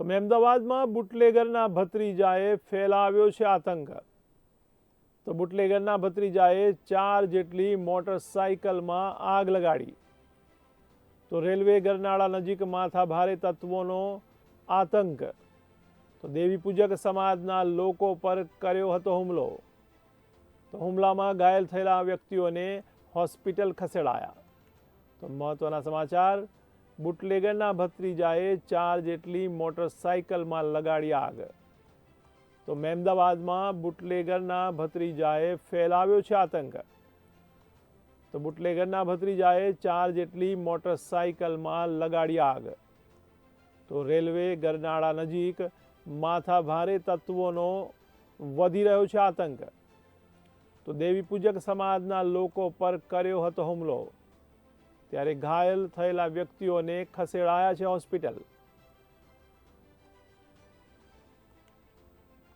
તો અમદાવાદમાં બુટલેગરના ભત્રીજાએ ફેલાવ્યો છે આતંક. તો બુટલેગરના ભત્રીજાએ ચાર જેટલી મોટરસાયકલમાં આગ લગાડી. તો રેલવે ગરનાળા નજીક માથા ભારે તત્વોનો આતંક. તો દેવી પૂજક સમાજના લોકો પર કર્યો હતો હુમલો. તો હુમલામાં ઘાયલ થયેલા વ્યક્તિઓને હોસ્પિટલ ખસેડાયા. તો મહત્વના સમાચાર બુટલેગરના ભત્રીજાએ ચાર જેટલી મોટરસાયકલમાં લગાડી આગ. તો મહેમદાવાદમાં બુટલેગરના ભત્રીજાએ ફેલાવ્યો છે આતંક. તો બુટલેગરના ભત્રીજાએ ચાર જેટલી મોટરસાયકલમાં લગાડી આગ. તો રેલવે ગરનાળા નજીક માથા ભારે તત્વોનો વધી રહ્યો છે આતંક. તો દેવી પૂજક સમાજના લોકો પર કર્યો હતો હુમલો. ત્યારે ઘાયલ થયેલા વ્યક્તિઓને ખસેડાયા છે હોસ્પિટલ.